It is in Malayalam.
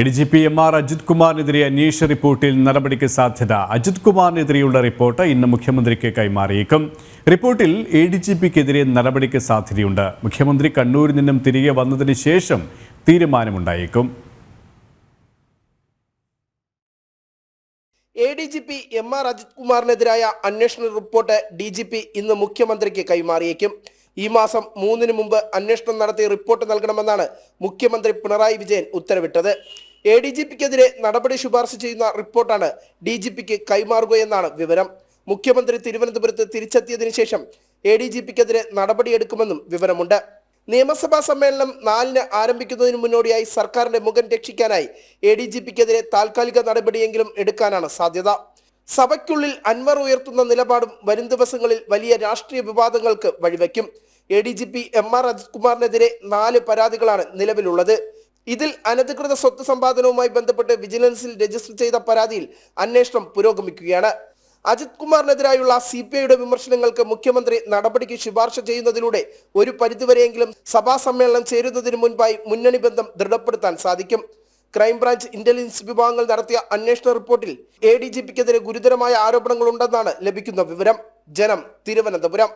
A D G P M R Ajith കുമാറിനെതിരെ അന്വേഷണ റിപ്പോർട്ടിൽ നടപടിക്ക് സാധ്യത. അജിത് കുമാറിനെതിരെയുള്ള റിപ്പോർട്ട് ഇന്ന് മുഖ്യമന്ത്രിക്ക് കൈമാറിയേക്കും. റിപ്പോർട്ടിൽ എ ഡി ജി പിക്കെതിരെ നടപടിക്ക് സാധ്യതയുണ്ട്. മുഖ്യമന്ത്രി കണ്ണൂരിൽ നിന്നും തിരികെ വന്നതിന് ശേഷം തീരുമാനമുണ്ടായേക്കും. A D G P M R Ajith കുമാറിനെതിരായ അന്വേഷണ റിപ്പോർട്ട് ഡി ജി പി ഇന്ന് മുഖ്യമന്ത്രിക്ക് കൈമാറിയേക്കും. ഈ മാസം മൂന്നിന് മുമ്പ് അന്വേഷണം നടത്തി റിപ്പോർട്ട് നൽകണമെന്നാണ് മുഖ്യമന്ത്രി പിണറായി വിജയൻ ഉത്തരവിട്ടത്. എ ഡി ജി പിക്കെതിരെ നടപടി ശുപാർശ ചെയ്യുന്ന റിപ്പോർട്ടാണ് ഡി ജി പിക്ക് കൈമാറുകയെന്നാണ് വിവരം. മുഖ്യമന്ത്രി തിരുവനന്തപുരത്ത് തിരിച്ചെത്തിയതിനു ശേഷം എ ഡി ജി പിക്കെതിരെ നടപടിയെടുക്കുമെന്നും വിവരമുണ്ട്. നിയമസഭാ സമ്മേളനം നാലിന് ആരംഭിക്കുന്നതിന് മുന്നോടിയായി സർക്കാരിന്റെ മുഖം രക്ഷിക്കാനായി എ ഡി ജി പിക്കെതിരെ താൽക്കാലിക നടപടിയെങ്കിലും എടുക്കാനാണ് സാധ്യത. സഭയ്ക്കുള്ളിൽ അൻവർ ഉയർത്തുന്ന നിലപാടും വരും ദിവസങ്ങളിൽ വലിയ രാഷ്ട്രീയ വിവാദങ്ങൾക്ക് വഴിവെക്കും. A D G P M R Ajith കുമാറിനെതിരെ നാല് പരാതികളാണ് നിലവിലുള്ളത്. ഇതിൽ അനധികൃത സ്വത്ത് സമ്പാദനവുമായി ബന്ധപ്പെട്ട് വിജിലൻസിൽ രജിസ്റ്റർ ചെയ്ത പരാതിയിൽ അന്വേഷണം പുരോഗമിക്കുകയാണ്. അജിത് കുമാറിനെതിരായുള്ള സി പി ഐയുടെ വിമർശനങ്ങൾക്ക് മുഖ്യമന്ത്രി നടപടിക്ക് ശുപാർശ ചെയ്യുന്നതിലൂടെ ഒരു പരിധിവരെയെങ്കിലും സഭാ സമ്മേളനം ചേരുന്നതിന് മുൻപായി മുന്നണി ബന്ധം ദൃഢപ്പെടുത്താൻ സാധിക്കും. ക്രൈംബ്രാഞ്ച് ഇന്റലിജൻസ് വിഭാഗങ്ങൾ നടത്തിയ അന്വേഷണ റിപ്പോർട്ടിൽ എ ഡി ജി പിക്കെതിരെ ഗുരുതരമായ ആരോപണങ്ങളുണ്ടെന്നാണ് ലഭിക്കുന്ന വിവരം. ജനം തിരുവനന്തപുരം.